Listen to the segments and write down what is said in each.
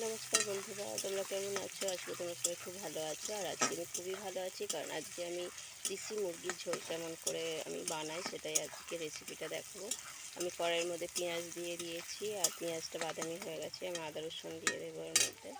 নমস্কার বন্ধুরা, তোমরা কেমন আছো? আজকে তোমার সবাই খুব ভালো আছো, আর আজকে আমি খুবই ভালো আছি, কারণ আজকে আমি দেশি মুরগির ঝোল কেমন করে আমি বানাই সেটাই আজকে রেসিপিটা দেখাবো। আমি কড়াইয়ের মধ্যে পেঁয়াজ দিয়ে দিয়েছি, আর পেঁয়াজটা বাদামি হয়ে গেছে, আমি আদা রসুন দিয়ে দেবো এর মধ্যে।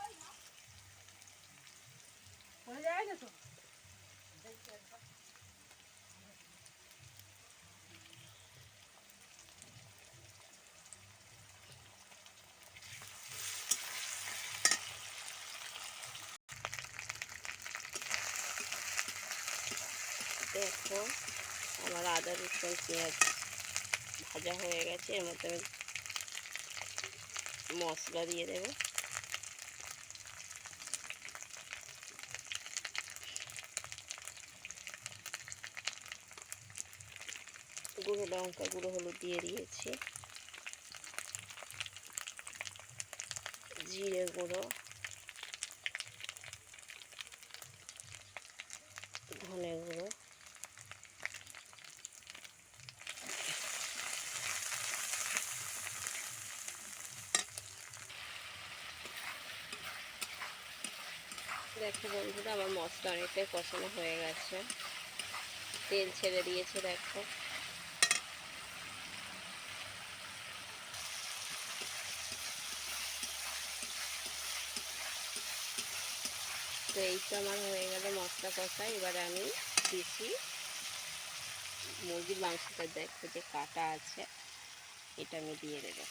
দেখো আমার আদা, রসুন, পেঁয়াজ ভাজা হয়ে গেছে। এর মধ্যে মশলা দিয়ে দেবো। গুঁড়ো লঙ্কা, গুঁড়ো হলুদ দিয়ে দিয়েছি। জিরে গুঁড়ো, ধনে গুঁড়ো। বন্ধুরা, আমার মশলা অনেকটাই কষানো হয়ে গেছে। তেল ছেড়ে দিয়েছে, দেখো। তো এই তো আমার হয়ে গেল মশলা কষা। এবার আমি দিছি মুরগির মাংসটা, দেখো যে কাটা আছে, এটা আমি দিয়ে দেবো।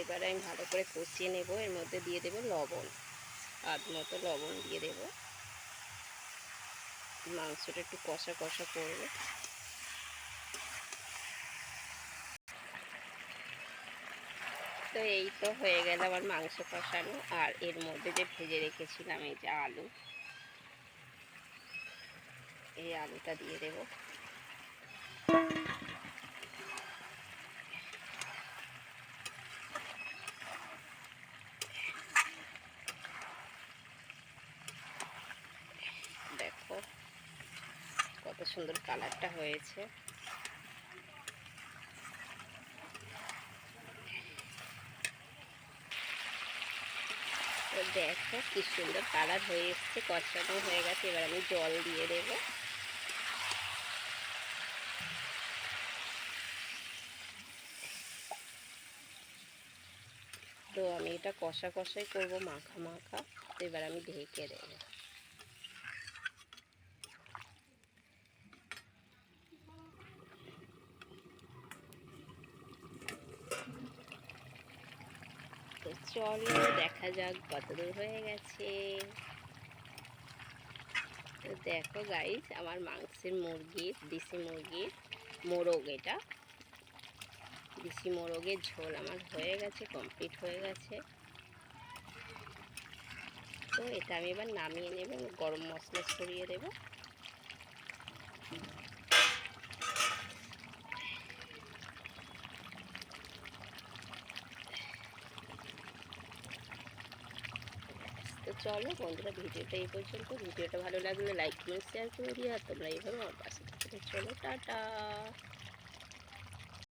এবারে আমি ভালো করে কষিয়ে নেব। এর মধ্যে দিয়ে দেবো লবণ। আধ মতো লবণ দিয়ে দেব। মাংসটা একটু কষা কষা করবে। তো এই তো হয়ে গেল আমার মাংস কষানো। আর এর মধ্যে যে ভেজে রেখেছিলাম এই যে আলু, এই আলুটা দিয়ে দেবো দেখো কত সুন্দর কালারটা হয়েছে। দেখো কি সুন্দর কালার হয়ে এসছে কষানো হয়ে গেছে, এবার আমি জল দিয়ে দেবো। তো আমি এটা কষা কষাই করব, মাখা মাখা। এবার আমি ঢেকে দেবো। তো চলো, দেখা যাক কত দূর হয়ে গেছে। তো দেখো গাইজ আমার মাংসের মুরগির দেশি মুরগির মোরগ এটা। দেশি মোরগের ঝোল আমার হয়ে গেছে কমপ্লিট হয়ে গেছে। তো এটা আমি এবার নামিয়ে নেব, গরম মশলা ছড়িয়ে দেবো তো চলো বন্ধুরা ভিডিওটা এই পর্যন্ত। ভিডিওটা ভালো লাগলে লাইক কমেন্ট শেয়ার করে দিও। আর তোমরা এইভাবে আমার পাশে থাকতে চলো, টাটা।